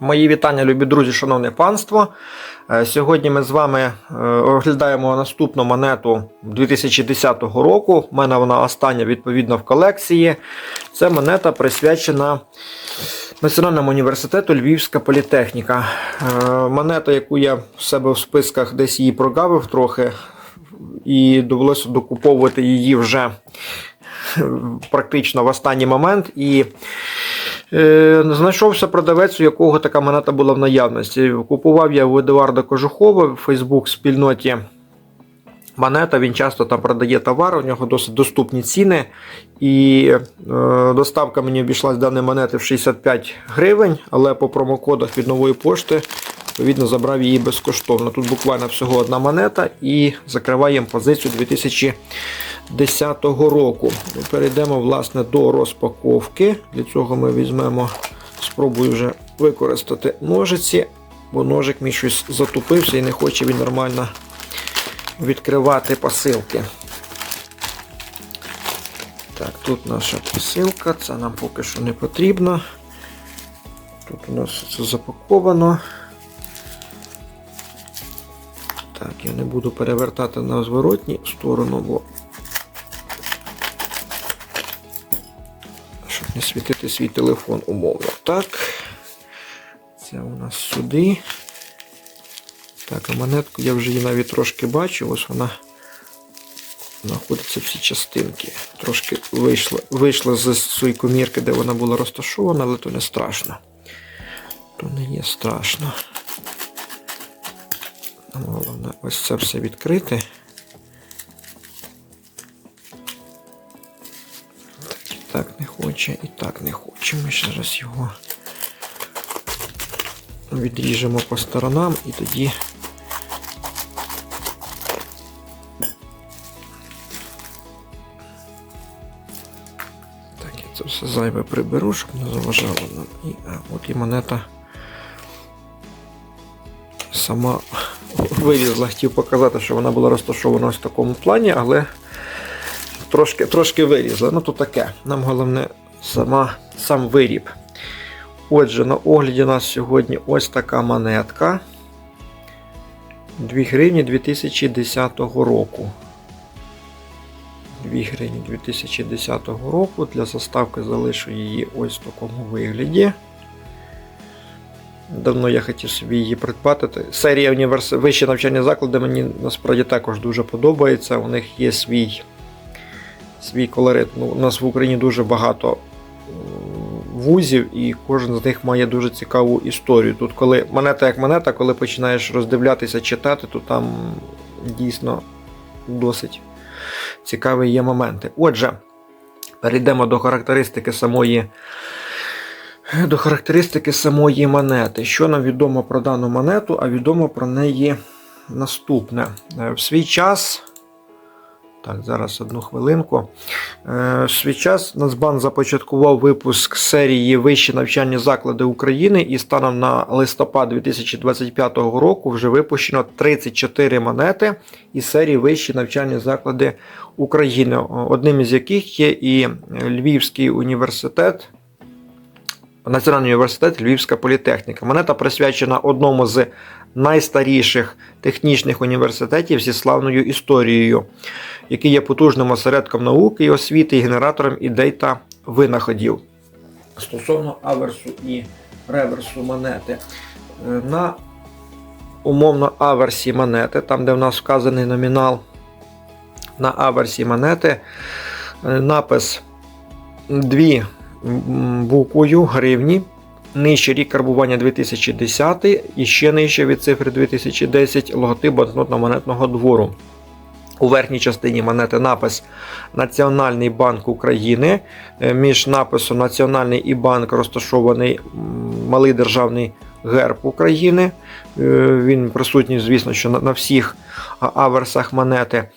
Мої вітання, любі друзі, шановне панство. Е, Сьогодні ми з вами е, оглядаємо наступну монету 2010 року. У мене вона остання відповідно в колекції. Це монета присвячена Національному університету Львівська політехніка. Е, Монета, яку я в себе в списках десь її прогавив трохи, і довелося докуповувати її вже практично в останній момент. І Знайшовся продавець, у якого така монета була в наявності. Купував я у Едуарда Кожухова в Фейсбук спільноті монета. Він часто там продає товар, у нього досить доступні ціни. І е, доставка мені обійшлась даної монети в 65 гривень, але по промокодах від нової пошти. Відповідно, забрав її безкоштовно. Тут буквально всього одна монета і закриваємо позицію 2010 року. Перейдемо власне до розпаковки. Для цього ми візьмемо, спробую вже використати ножиці, бо ножик мій щось затупився і не хоче він нормально відкривати посилки. Так, тут наша посилка, це нам поки що не потрібно. Тут у нас це запаковано. Так, я не буду перевертати на зворотній сторону, бо світити свій телефон умовно. Так. Це у нас сюди. Так, а монетку я вже її навіть трошки бачу. Ось вона знаходиться всі частинки. Трошки вийшла, вийшла з своєї комірки, де вона була розташована, але то не страшно. То не є страшно. Головне ось це все відкрити. Так, не хоче, і так не хоче. Ми ще раз його відріжемо по сторонам і тоді. Так, я це все зайве приберу, щоб не заважало нам. І а, от і монета сама вилізла, хотів показати, що вона була розташована в такому плані, але трошки трошки вилізла. Ну то таке. Нам головне сама, сам виріб. Отже, на огляді у нас сьогодні ось така монетка. 2 гривні 2010 року. 2 гривні 2010 року. Для заставки залишу її ось в такому вигляді. Давно я хотів собі її придбати. Серія універс... вищі навчальні заклади мені насправді також дуже подобається. У них є свій свій колорит. Ну, у нас в Україні дуже багато вузів, і кожен з них має дуже цікаву історію. Тут, коли монета як монета, коли починаєш роздивлятися, читати, то там дійсно досить цікаві є моменти. Отже, перейдемо до характеристики самої. До характеристики самої монети. Що нам відомо про дану монету, а відомо про неї наступне. В свій час. Так, зараз одну хвилинку. В свій час Нацбанк започаткував випуск серії Вищі навчальні заклади України, і станом на листопад 2025 року вже випущено 34 монети із серії Вищі навчальні заклади України, одним із яких є і Львівський університет. Національний університет Львівська політехніка. Монета присвячена одному з найстаріших технічних університетів зі славною історією, який є потужним осередком науки і освіти і генератором ідей та винаходів. Стосовно аверсу і реверсу монети. На умовно аверсі монети, там де в нас вказаний номінал на аверсі монети, напис 2 буквою гривні. Нижче рік карбування 2010 і ще нижче від цифри 2010 логотип банкнотно-монетного двору. У верхній частині монети напис Національний банк України. Між написом Національний і банк розташований малий державний герб України. Він присутній, звісно, що на всіх аверсах монети.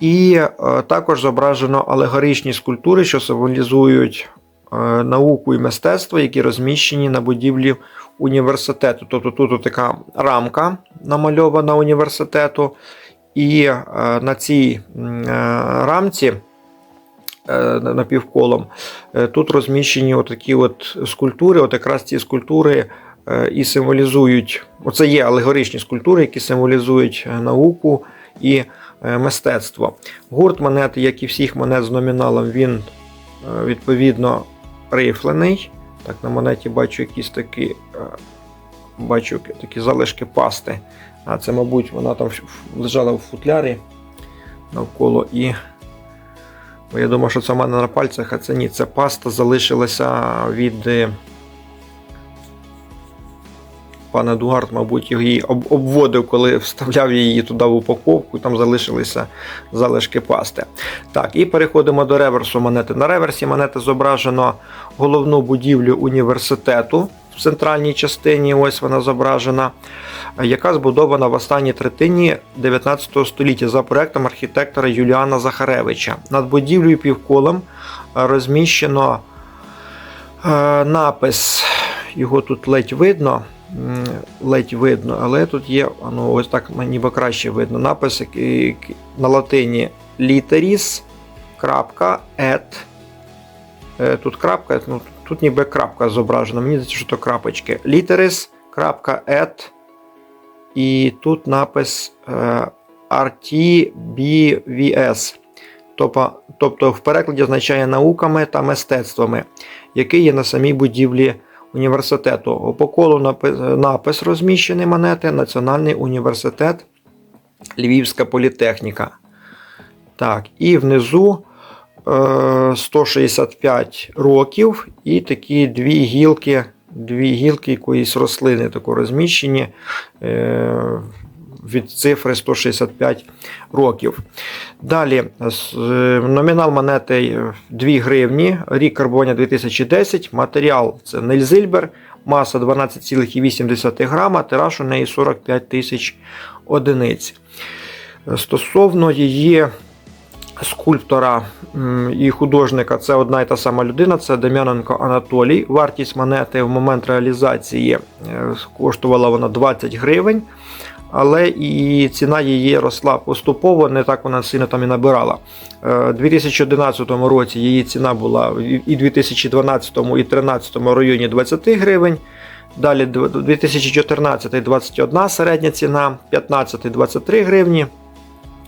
І також зображено алегоричні скульптури, що символізують науку і мистецтво, які розміщені на будівлі університету. Тобто тут така рамка намальована університету, і на цій рамці напівколом тут розміщені отакі от скульптури. От якраз ці скульптури е, і символізують. Оце є алегоричні скульптури, які символізують е, науку і е, мистецтво. Гурт монет, як і всіх монет з номіналом, він е, відповідно рифлений. Так, на монеті бачу якісь такі, е, бачу такі залишки пасти. А це, мабуть, вона там лежала в футлярі навколо і. Бо я думав, що це в мене на пальцях, а це ні. Це паста залишилася від. Е, Пан Едуард, мабуть, її об- обводив, коли вставляв її туди в упаковку, там залишилися залишки пасти. Так, і переходимо до реверсу монети. На реверсі монети зображено головну будівлю університету в центральній частині. Ось вона зображена, яка збудована в останній третині 19 століття за проектом архітектора Юліана Захаревича. Над будівлею півколом розміщено е, напис. Його тут ледь видно. Ледь видно, але тут є, ну, ось так ніби краще видно. Напис на латині literis, крапка, et. Е, Тут крапка, ну, тут ніби крапка зображена. Мені здається, що то крапочки. Literis, крапка, et. І тут напис е, RTBVS. Тобто, тобто в перекладі означає науками та мистецтвами, який є на самій будівлі університету. По колу напис, розміщений монети Національний університет Львівська політехніка. Так, і внизу е, 165 років і такі дві гілки, дві гілки якоїсь рослини тако розміщені е, від цифри 165 років. Далі е, номінал монети 2 гривні, рік карбоня 2010, матеріал це Нельзильбер, маса 12,8 грама, тираж у неї 45 тисяч одиниць. Стосовно її скульптора і художника, це одна і та сама людина, це Дем'яненко Анатолій. Вартість монети в момент реалізації е, коштувала вона 20 гривень. Але і ціна її росла поступово, не так вона сильно там і набирала. Е, У 2011 році її ціна була і 2012, і 2013 районі 20 гривень. Далі 2014 21 середня ціна, 15 23 гривні,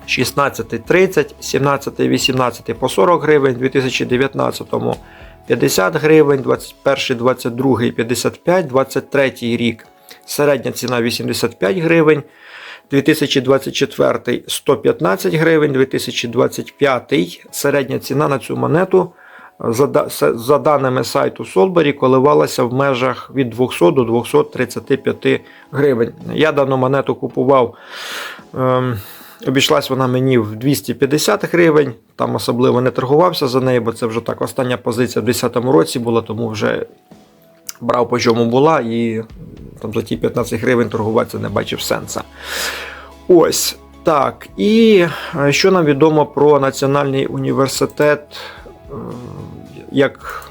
16 30, 17 18 по 40 гривень, 2019 50 гривень, 21 22 55, 23 рік середня ціна 85 гривень, 2024 115 гривень, 2025 середня ціна на цю монету за, даними сайту Солбері коливалася в межах від 200 до 235 гривень. Я дану монету купував. Ем, Обійшлась вона мені в 250 гривень. Там особливо не торгувався за неї, бо це вже так остання позиція в 2010 році була, тому вже брав по чому була і там за ті 15 гривень торгуватися не бачив сенса. Ось так. І е, що нам відомо про Національний університет е, як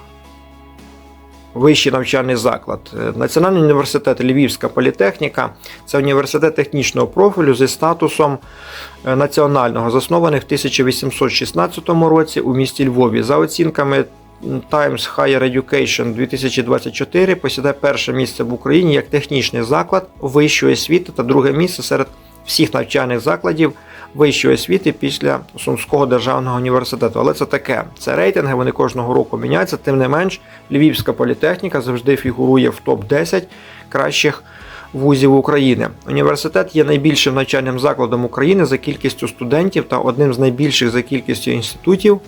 вищий навчальний заклад. Е, Національний університет Львівська політехніка це університет технічного профілю зі статусом національного, заснований в 1816 році у місті Львові. За оцінками Times Higher Education 2024 посідає перше місце в Україні як технічний заклад вищої освіти та друге місце серед всіх навчальних закладів вищої освіти після Сумського державного університету. Але це таке, це рейтинги, вони кожного року міняються. Тим не менш, Львівська політехніка завжди фігурує в топ-10 кращих вузів України. Університет є найбільшим навчальним закладом України за кількістю студентів та одним з найбільших за кількістю інститутів,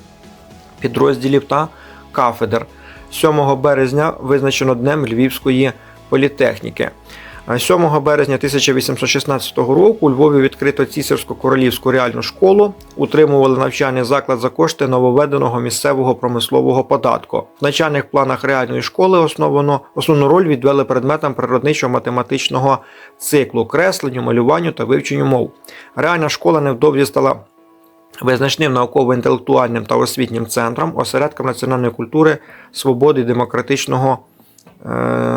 підрозділів та кафедр. 7 березня визначено Днем Львівської політехніки. 7 березня 1816 року у Львові відкрито цісарсько-королівську реальну школу, утримували навчальний заклад за кошти нововведеного місцевого промислового податку. В навчальних планах реальної школи основано, основну роль відвели предметам природничо-математичного циклу, кресленню, малюванню та вивченню мов. Реальна школа невдовзі стала визначним науково-інтелектуальним та освітнім центром, осередком національної культури, свободи і демократичного е,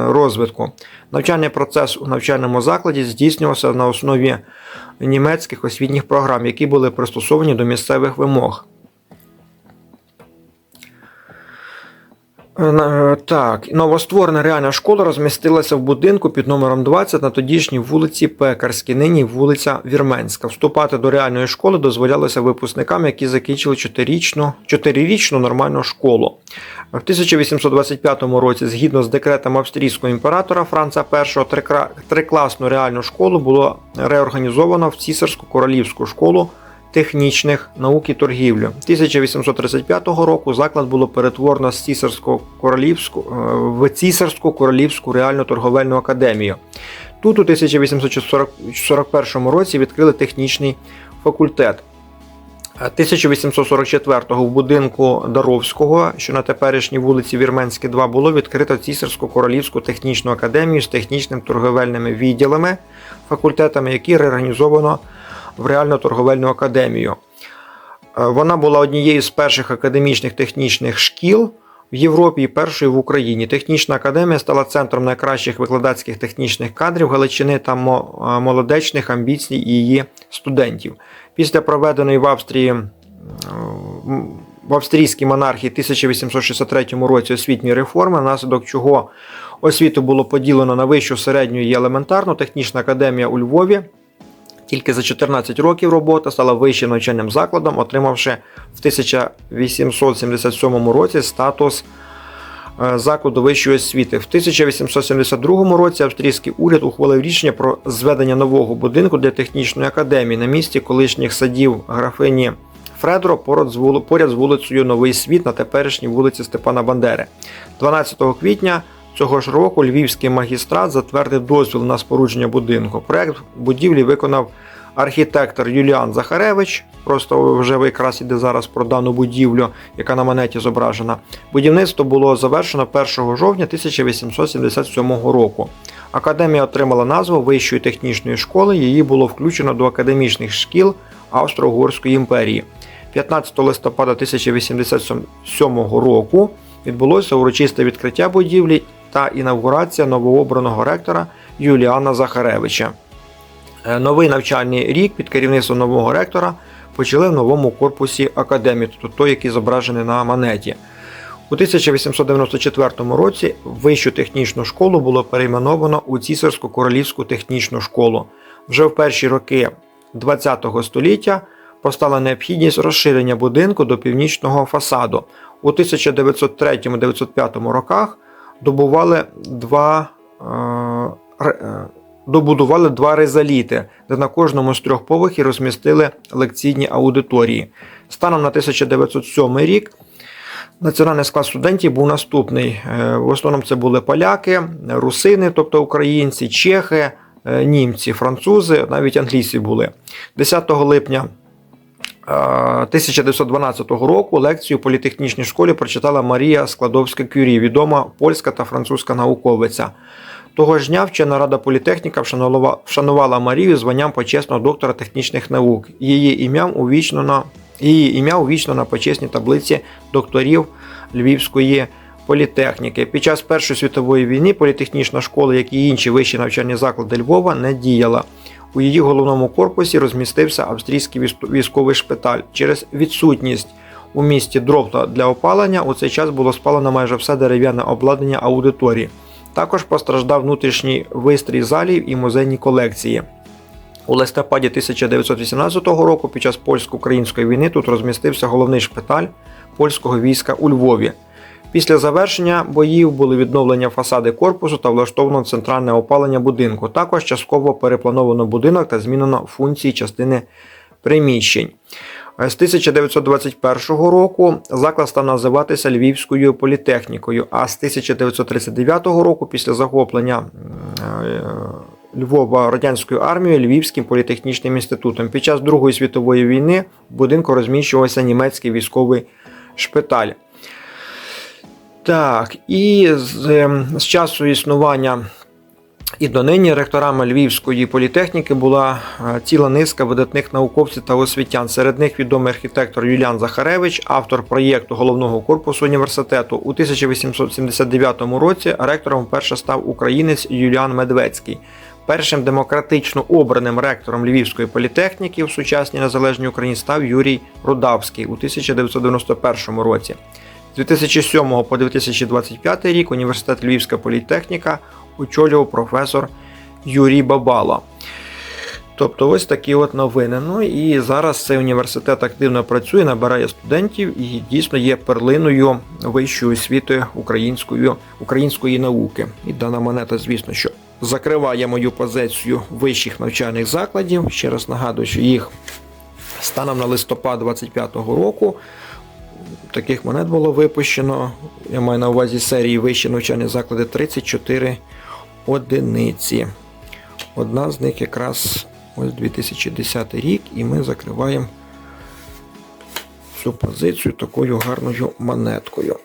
розвитку. Навчальний процес у навчальному закладі здійснювався на основі німецьких освітніх програм, які були пристосовані до місцевих вимог. Так, новостворена реальна школа розмістилася в будинку під номером 20 на тодішній вулиці Пекарській, нині вулиця Вірменська. Вступати до реальної школи дозволялося випускникам, які закінчили чотирирічну, чотирирічну нормальну школу. В 1825 році, згідно з декретом австрійського імператора Франца І, трикласну реальну школу було реорганізовано в цісарську королівську школу технічних наук і торгівлі. 1835 року заклад було перетворено з цісарського королівську е, в цісарську королівську реальну торговельну академію. Тут у 1841 році відкрили технічний факультет. 1844-го в будинку Даровського, що на теперішній вулиці Вірменській 2, було відкрито Цісарську королівську технічну академію з технічним торговельними відділами, факультетами, які реорганізовано в реальну торговельну академію. Е, Вона була однією з перших академічних технічних шкіл в Європі і першою в Україні. Технічна академія стала центром найкращих викладацьких технічних кадрів Галичини та е, молодечних амбіцій її студентів. Після проведеної в Австрії в австрійській монархії 1863 році освітньої реформи, внаслідок чого освіту було поділено на вищу, середню і елементарну. Технічна академія у Львові тільки за 14 років роботи стала вищим навчальним закладом, отримавши в 1877 році статус е, закладу вищої освіти. В 1872 році австрійський уряд ухвалив рішення про зведення нового будинку для технічної академії на місці колишніх садів графині Фредро поряд з вулицею Новий Світ на теперішній вулиці Степана Бандери. 12 квітня цього ж року львівський магістрат затвердив дозвіл на спорудження будинку. Проект будівлі виконав архітектор Юліан Захаревич. Просто вже якраз іде зараз про дану будівлю, яка на монеті зображена. Будівництво було завершено 1 жовтня 1877 року. Академія отримала назву Вищої технічної школи. Її було включено до академічних шкіл Австро-Угорської імперії. 15 листопада 1087 року відбулося урочисте відкриття будівлі та інавгурація новообраного ректора Юліана Захаревича. Е, Новий навчальний рік під керівництвом нового ректора почали в новому корпусі академії, тобто той, який зображений на монеті. У 1894 році вищу технічну школу було перейменовано у Цісарську королівську технічну школу. Вже в перші роки ХХ століття постала необхідність розширення будинку до північного фасаду. У 1903-1905 роках добували два, е, е, добудували два резаліти, де на кожному з трьох поверхів розмістили лекційні аудиторії. Станом на 1907 рік національний склад студентів був наступний. Е, В основному це були поляки, русини, тобто українці, чехи, німці, французи, навіть англійці були. 10 липня 1912 року лекцію у політехнічній школі прочитала Марія Складовська Кюрі, відома польська та французька науковиця. Того ж дня вчена рада політехніка вшанувала, Марію званням почесного доктора технічних наук. Її ім'ям увічнено, її ім'я увічно на почесній таблиці докторів Львівської політехніки. Під час Першої світової війни політехнічна школа, як і інші вищі навчальні заклади Львова, не діяла. У її головному корпусі розмістився австрійський військовий шпиталь. Через відсутність у місті дров для опалення у цей час було спалено майже все дерев'яне обладнання аудиторії. Також постраждав внутрішній вистрій залів і музейні колекції. У листопаді 1918 року під час польсько-української війни тут розмістився головний шпиталь польського війська у Львові. Після завершення боїв були відновлення фасади корпусу та влаштовано центральне опалення будинку. Також частково переплановано будинок та змінено функції частини приміщень. З 1921 року заклад став називатися Львівською політехнікою, а з 1939 року, після захоплення е, Львова радянською армією Львівським політехнічним інститутом. Під час Другої світової війни в будинку розміщувався німецький військовий шпиталь. Так, і з, ем, з часу існування і донині ректорами Львівської політехніки була е, ціла низка видатних науковців та освітян. Серед них відомий архітектор Юліан Захаревич, автор проєкту головного корпусу університету. У 1879 році ректором вперше став українець Юліан Медвецький. Першим демократично обраним ректором Львівської політехніки в сучасній незалежній Україні став Юрій Рудавський у 1991 році. 2007 по 2025 рік університет Львівська політехніка очолював професор Юрій Бабала. Тобто ось такі от новини. Ну і зараз цей університет активно працює, набирає студентів і дійсно є перлиною вищої освіти української, української науки. І дана монета, звісно, що закриває мою позицію вищих навчальних закладів. Ще раз нагадую, що їх станом на листопад 25-го року таких монет було випущено. Я маю на увазі серії вищі навчальні заклади 34 одиниці. Одна з них якраз ось 2010 рік, і ми закриваємо цю позицію такою гарною монеткою.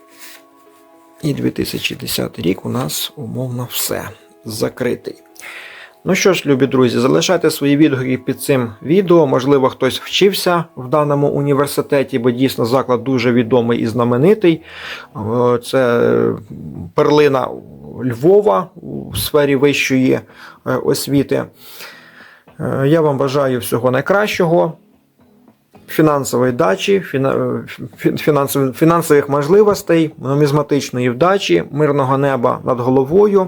І 2010 рік у нас умовно все закритий. Ну що ж, любі друзі, залишайте свої відгуки під цим відео. Можливо, хтось вчився в даному університеті, бо дійсно заклад дуже відомий і знаменитий. Е, Це перлина Львова у сфері вищої е, освіти. Е, Я вам бажаю всього найкращого. Фінансової дачі, фіна- фінансових, фінансових можливостей, нумізматичної вдачі, мирного неба над головою.